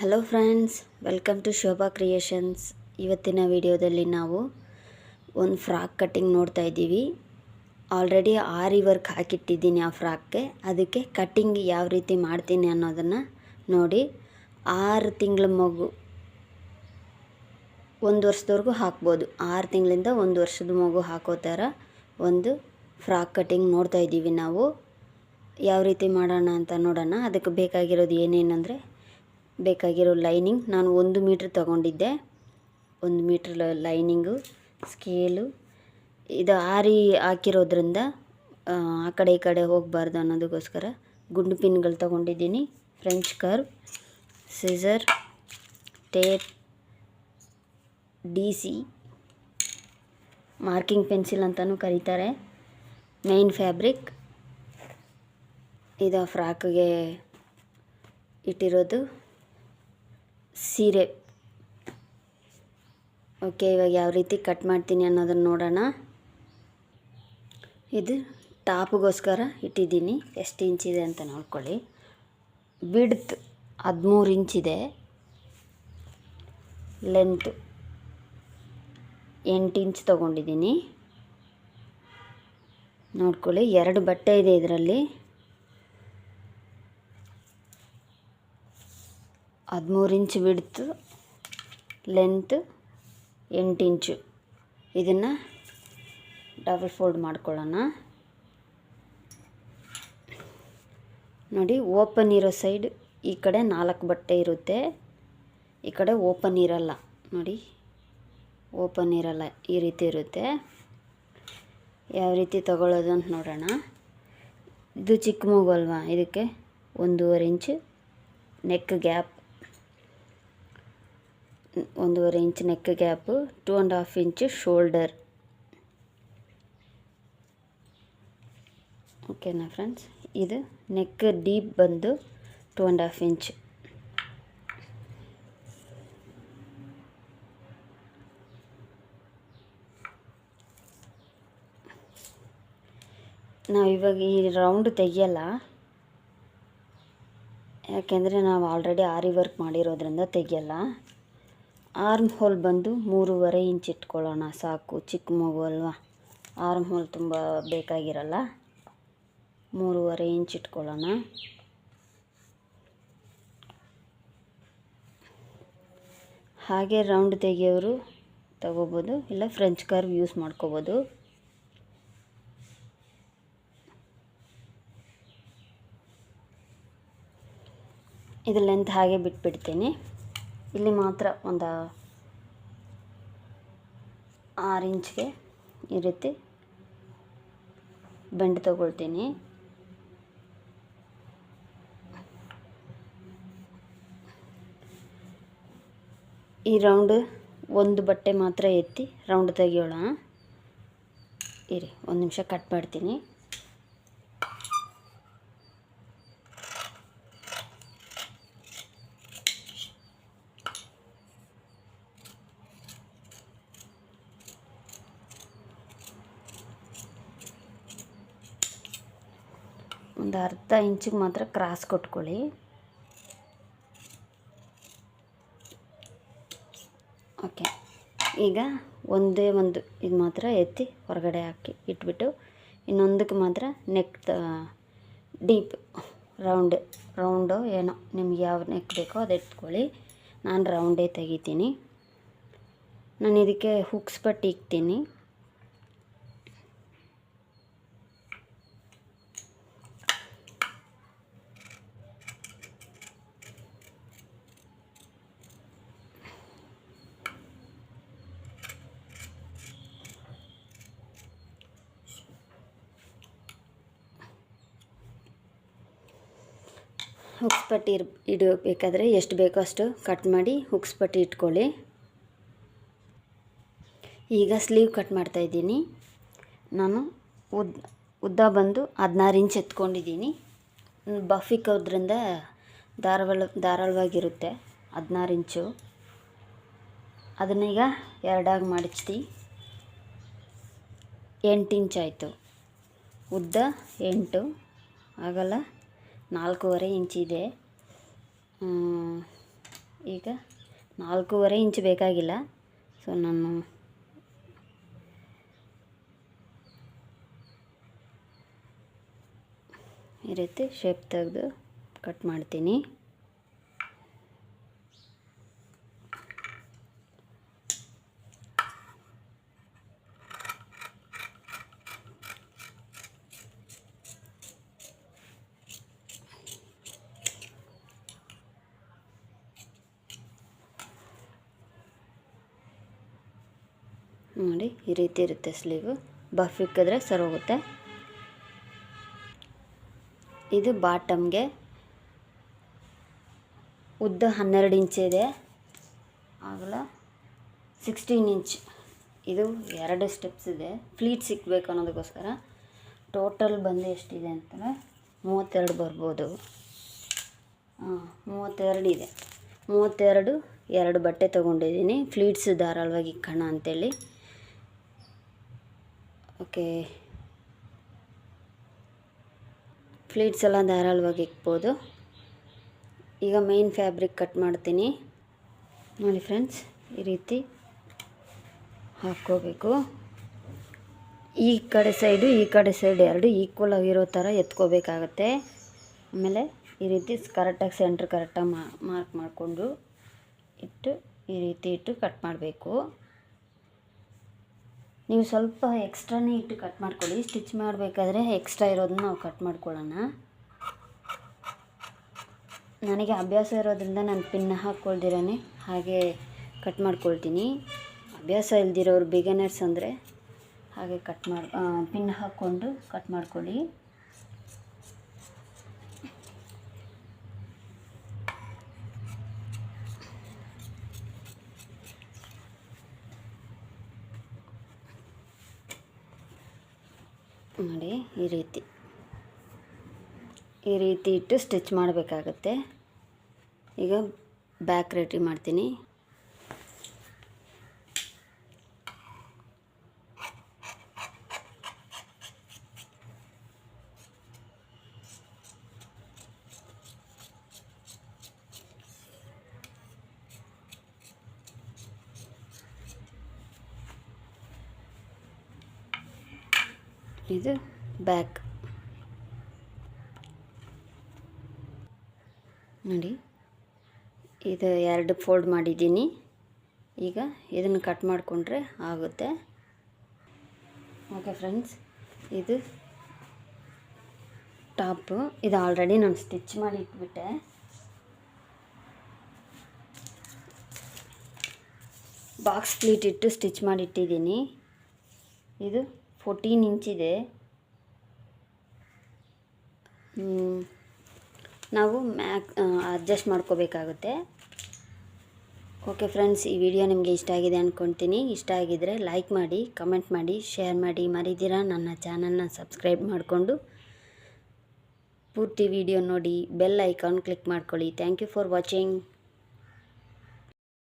Hello friends welcome to Shobha creations ಇವತ್ತಿನ ವಿಡಿಯೋದಲ್ಲಿ ನಾವು ಒಂದು ಫ್ರಾಕ್ ಕಟ್ಟಿಂಗ್ ನೋಡ್ತಾ ಇದ್ದೀವಿ. ಆಲ್ರೆಡಿ ಆರಿ ವರ್ಕ್ ಹಾಕಿಟ್ಟಿದ್ದೀನಿ ಆ ಫ್ರಾಕ್ಗೆ. ಅದಕ್ಕೆ ಕಟ್ಟಿಂಗ್ ಯಾವ ರೀತಿ ಮಾಡ್ತೀನಿ ಅನ್ನೋದನ್ನು ನೋಡಿ. ಆರು ತಿಂಗಳ ಮಗು ಒಂದು ವರ್ಷದವರೆಗೂ ಹಾಕ್ಬೋದು. ಆರು ತಿಂಗಳಿಂದ ಒಂದು ವರ್ಷದ ಮಗು ಹಾಕೋ ಥರ ಒಂದು ಫ್ರಾಕ್ ಕಟ್ಟಿಂಗ್ ನೋಡ್ತಾ ಇದ್ದೀವಿ ನಾವು. ಯಾವ ರೀತಿ ಮಾಡೋಣ ಅಂತ ನೋಡೋಣ. ಅದಕ್ಕೆ ಬೇಕಾಗಿರೋದು ಏನೇನಂದರೆ ಬೇಕಾಗಿರೋ ಲೈನಿಂಗ್ ನಾನು ಒಂದು ಮೀಟ್ರ್ ತಗೊಂಡಿದ್ದೆ. ಒಂದು ಮೀಟ್ರ್ ಲೈನಿಂಗು ಸ್ಕೇಲು. ಇದು ಆರಿ ಹಾಕಿರೋದ್ರಿಂದ ಆ, ಕಡೆ ಈ ಕಡೆ ಹೋಗಬಾರ್ದು ಅನ್ನೋದಕ್ಕೋಸ್ಕರ ಗುಂಡು ಪಿನ್ಗಳು ತಗೊಂಡಿದ್ದೀನಿ. French curve scissor tape D C marking pencil ಅಂತಲೂ ಕರೀತಾರೆ. Main fabric. ಇದು ಫ್ರಾಕ್ಗೆ ಇಟ್ಟಿರೋದು. ಸೀರೆ. ಓಕೆ, ಇವಾಗ ಯಾವ ರೀತಿ ಕಟ್ ಮಾಡ್ತೀನಿ ಅನ್ನೋದನ್ನು ನೋಡೋಣ. ಇದು ಟಾಪ್ಗೋಸ್ಕರ ಇಟ್ಟಿದ್ದೀನಿ. ಎಷ್ಟು ಇಂಚಿದೆ ಅಂತ ನೋಡ್ಕೊಳ್ಳಿ. ಬಿಡ್ತ್ ಹದಿಮೂರು ಇಂಚಿದೆ ಲೆಂತ್ ಎಂಟು ಇಂಚ್ ತೊಗೊಂಡಿದ್ದೀನಿ. ನೋಡ್ಕೊಳ್ಳಿ, ಎರಡು ಬಟ್ಟೆ ಇದೆ ಇದರಲ್ಲಿ. ಹದಿಮೂರು ಇಂಚ್ ಬಿಡ್ತು ಲೆಂತ್ ಎಂಟು ಇಂಚು. ಇದನ್ನು ಡಬಲ್ ಫೋಲ್ಡ್ ಮಾಡ್ಕೊಳ್ಳೋಣ. ನೋಡಿ ಓಪನ್ ಇರೋ ಸೈಡ್ ಈ ಕಡೆ ನಾಲ್ಕು ಬಟ್ಟೆ ಇರುತ್ತೆ. ಈ ಕಡೆ ಓಪನ್ ಇರಲ್ಲ. ನೋಡಿ ಓಪನ್ ಇರಲ್ಲ, ಈ ರೀತಿ ಇರುತ್ತೆ. ಯಾವ ರೀತಿ ತಗೊಳ್ಳೋದು ಅಂತ ನೋಡೋಣ. ಇದು ಚಿಕ್ಕ ಮಗು ಅಲ್ವಾ? ಇದಕ್ಕೆ ಒಂದೂವರೆ ಇಂಚು ನೆಕ್ ಗ್ಯಾಪ್ ಒಂದೂವರೆ inch neck gap two and half inch shoulder ಓಕೆನಾ ಫ್ರೆಂಡ್ಸ್ ಇದು ನೆಕ್ ಡೀಪ್ ಬಂದು ಟೂ ಆ್ಯಂಡ್ ಹಾಫ್ ಇಂಚ್ ನಾವು ಇವಾಗ ಈ ರೌಂಡ್ ತೆಗಿಯಲ್ಲ, ಯಾಕೆಂದರೆ ನಾವು ಆಲ್ರೆಡಿ ಆರಿ ವರ್ಕ್ ಮಾಡಿರೋದ್ರಿಂದ ತೆಗಿಯಲ್ಲ. ಆರ್ಮ್ ಹೋಲ್ ಬಂದು ಮೂರುವರೆ ಇಂಚ್ ಇಟ್ಕೊಳ್ಳೋಣ, ಸಾಕು. ಚಿಕ್ಕ ಮಗು ಅಲ್ವಾ? ಆರ್ಮ್ ಹೋಲ್ ತುಂಬ ಬೇಕಾಗಿರಲ್ಲ? ಮೂರುವರೆ ಇಂಚ್ ಇಟ್ಕೊಳ್ಳೋಣ. ಹಾಗೆ ರೌಂಡ್ ತೆಗೆಯೋರು ತಗೋಬೋದು, ಇಲ್ಲ ಫ್ರೆಂಚ್ ಕರ್ವ್ ಯೂಸ್ ಮಾಡ್ಕೋಬೋದು. ಇದು ಲೆಂತ್ ಹಾಗೆ ಬಿಟ್ಬಿಡ್ತೀನಿ. ಇಲ್ಲಿ ಮಾತ್ರ ಒಂದು ಆರು ಇಂಚ್ಗೆ ಈ ರೀತಿ ಬೆಂಡ್ ತಗೊಳ್ತೀನಿ. ಈ ರೌಂಡ್ ಒಂದು ಬಟ್ಟೆ ಮಾತ್ರ ಎತ್ತಿ ರೌಂಡ್ ತೆಗಿಯೋಣ. ಇರಿ, ಒಂದು ನಿಮಿಷ ಕಟ್ ಮಾಡ್ತೀನಿ. ಒಂದು ಅರ್ಧ ಇಂಚಿಗೆ ಮಾತ್ರ ಕ್ರಾಸ್ ಕೊಟ್ಕೊಳ್ಳಿ. ಓಕೆ. ಈಗ ಒಂದೇ ಒಂದು ಇದು ಮಾತ್ರ ಎತ್ತಿ ಹೊರಗಡೆ ಹಾಕಿ ಇಟ್ಬಿಟ್ಟು ಇನ್ನೊಂದಕ್ಕೆ ಮಾತ್ರ ನೆಕ್ ಡೀಪ್ ರೌಂಡ್, ರೌಂಡು ಏನೋ ನಿಮ್ಗೆ ಯಾವ ನೆಕ್ ಬೇಕೋ ಅದು ಎತ್ಕೊಳ್ಳಿ. ನಾನು ರೌಂಡೇ ತೆಗಿತೀನಿ. ನಾನು ಇದಕ್ಕೆ ಹುಕ್ಸ್ ಪಟ್ಟಿ ಇಕ್ತೀನಿ. ಹುಕ್ಸ್ ಪಟ್ಟಿ ಇರ್ ಇಡಬೇಕಾದ್ರೆ ಎಷ್ಟು ಬೇಕೋ ಅಷ್ಟು ಕಟ್ ಮಾಡಿ ಹುಕ್ಸ್ಪಟ್ಟಿ ಇಟ್ಕೊಳ್ಳಿ. ಈಗ ಸ್ಲೀವ್ ಕಟ್ ಮಾಡ್ತಾಯಿದ್ದೀನಿ ನಾನು ಉದ್ದ ಉದ್ದ ಬಂದು ಹದಿನಾರು ಇಂಚ್ ಎತ್ಕೊಂಡಿದ್ದೀನಿ. ಬಫಿಕೋದ್ರಿಂದ ಧಾರವಾಳ, ಧಾರಾಳವಾಗಿರುತ್ತೆ ಹದಿನಾರು ಇಂಚು. ಅದನ್ನೀಗ ಎರಡಾಗಿ ಮಡಚ್ತಿ ಎಂಟು ಇಂಚ್ ಆಯಿತು. ಉದ್ದ ಎಂಟು. ಆಗಲ್ಲ. ನಾಲ್ಕೂವರೆ ಇಂಚಿದೆ ಈಗ ನಾಲ್ಕೂವರೆ ಇಂಚ್ ಬೇಕಾಗಿಲ್ಲ. ಸೊ ನಾನು ಈ ರೀತಿ ಶೇಪ್ ತೆಗೆದು ಕಟ್ ಮಾಡ್ತೀನಿ. ನೋಡಿ, ಈ ರೀತಿ ಇರುತ್ತೆ ಸ್ಲೀವು ಬಫ್ ಇಕ್ಕಿದ್ರೆ ಸರಿ ಹೋಗುತ್ತೆ. ಇದು ಬಾಟಮ್ಗೆ ಉದ್ದ ಹನ್ನೆರಡು ಇದೆ. ಆಗಲ ಸಿಕ್ಸ್ಟೀನ್ ಇಂಚ್. ಇದು ಎರಡು ಸ್ಟೆಪ್ಸ್ ಇದೆ. ಫ್ಲೀಟ್ ಸಿಕ್ಬೇಕು ಅನ್ನೋದಕ್ಕೋಸ್ಕರ. ಟೋಟಲ್ ಬಂದು ಎಷ್ಟಿದೆ ಅಂತಂದರೆ ಮೂವತ್ತೆರಡು ಬರ್ಬೋದು. ಹಾಂ ಮೂವತ್ತೆರಡು ಇದೆ. ಮೂವತ್ತೆರಡು, ಎರಡು ಬಟ್ಟೆ ತೊಗೊಂಡಿದ್ದೀನಿ. ಫ್ಲೀಟ್ಸ್ ಧಾರಾಳವಾಗಿ ಕಣ ಅಂತೇಳಿ. ಓಕೆ. ಫ್ಲೀಟ್ಸ್ ಎಲ್ಲ ಧಾರಾಳವಾಗಿ ಇಕ್ಬೋದು. ಈಗ ಮೇನ್ ಫ್ಯಾಬ್ರಿಕ್ ಕಟ್ ಮಾಡ್ತೀನಿ. ನೋಡಿ ಫ್ರೆಂಡ್ಸ್ ಈ ರೀತಿ ಹಾಕ್ಕೋಬೇಕು. ಈ ಕಡೆ ಸೈಡು ಈ ಕಡೆ ಸೈಡ್ ಎರಡು ಈಕ್ವಲ್ ಆಗಿರೋ ಥರ ಎತ್ಕೋಬೇಕಾಗತ್ತೆ. ಆಮೇಲೆ ಈ ರೀತಿ ಕರೆಕ್ಟಾಗಿ ಸೆಂಟ್ರ್ ಕರೆಕ್ಟಾಗಿ ಮಾರ್ಕ್ ಮಾಡಿಕೊಂಡು ಇಟ್ಟು ಈ ರೀತಿ ಇಟ್ಟು ಕಟ್ ಮಾಡಬೇಕು. ನೀವು ಸ್ವಲ್ಪ ಎಕ್ಸ್ಟ್ರಾನೇ ಇಟ್ಟು ಕಟ್ ಮಾಡ್ಕೊಳ್ಳಿ. ಸ್ಟಿಚ್ ಮಾಡಬೇಕಾದ್ರೆ ಎಕ್ಸ್ಟ್ರಾ ಇರೋದನ್ನ ನಾವು ಕಟ್ ಮಾಡ್ಕೊಳ್ಳೋಣ. ನನಗೆ ಅಭ್ಯಾಸ ಇರೋದ್ರಿಂದ ನಾನು ಪಿನ್ ಹಾಕ್ಕೊಳ್ದಿರೇ ಹಾಗೆ ಕಟ್ ಮಾಡ್ಕೊಳ್ತೀನಿ. ಅಭ್ಯಾಸ ಇಲ್ದಿರೋರು ಬಿಗನರ್ಸ್ ಅಂದರೆ ಹಾಗೆ ಕಟ್ ಮಾಡಿ ಪಿನ್ ಹಾಕ್ಕೊಂಡು ಕಟ್ ಮಾಡ್ಕೊಳ್ಳಿ. ನೋಡಿ ಈ ರೀತಿ. ಈ ರೀತಿ ಇಟ್ಟು ಸ್ಟಿಚ್ ಮಾಡಬೇಕಾಗತ್ತೆ. ಈಗ ಬ್ಯಾಕ್ ರೆಡಿ ಮಾಡ್ತೀನಿ. ಇದು ಬ್ಯಾಕ್ ನೋಡಿ, ಇದು ಎರಡು ಫೋಲ್ಡ್ ಮಾಡಿದ್ದೀನಿ. ಈಗ ಇದನ್ನು ಕಟ್ ಮಾಡಿಕೊಂಡ್ರೆ ಆಗುತ್ತೆ. ಓಕೆ ಫ್ರೆಂಡ್ಸ್ ಇದು ಟಾಪು ಇದು ಆಲ್ರೆಡಿ ನಾನು ಸ್ಟಿಚ್ ಮಾಡಿ ಇಟ್ಬಿಟ್ಟೆ ಬಾಕ್ಸ್ ಪ್ಲೀಟ್ ಇಟ್ಟು ಸ್ಟಿಚ್ ಮಾಡಿ ಇಟ್ಟಿದ್ದೀನಿ ಇದು ಫೋರ್ಟೀನ್ ಇಂಚಿದೆ ನಾವು ಮ್ಯಾಕ್ ಅಡ್ಜಸ್ಟ್ ಮಾಡ್ಕೋಬೇಕಾಗುತ್ತೆ. ಓಕೆ ಫ್ರೆಂಡ್ಸ್ ಈ ವಿಡಿಯೋ ನಿಮಗೆ ಇಷ್ಟ ಆಗಿದೆ ಅಂದ್ಕೊಳ್ತೀನಿ ಇಷ್ಟ ಆಗಿದ್ದರೆ ಲೈಕ್ ಮಾಡಿ ಕಮೆಂಟ್ ಮಾಡಿ ಶೇರ್ ಮಾಡಿ ಮರಿದಿರಾ. ನನ್ನ ಚಾನಲ್ನ ಸಬ್ಸ್ಕ್ರೈಬ್ ಮಾಡಿಕೊಂಡು ಪೂರ್ತಿ ವಿಡಿಯೋ ನೋಡಿ ಬೆಲ್ ಐಕಾನ್ ಕ್ಲಿಕ್ ಮಾಡ್ಕೊಳ್ಳಿ. Thank you for watching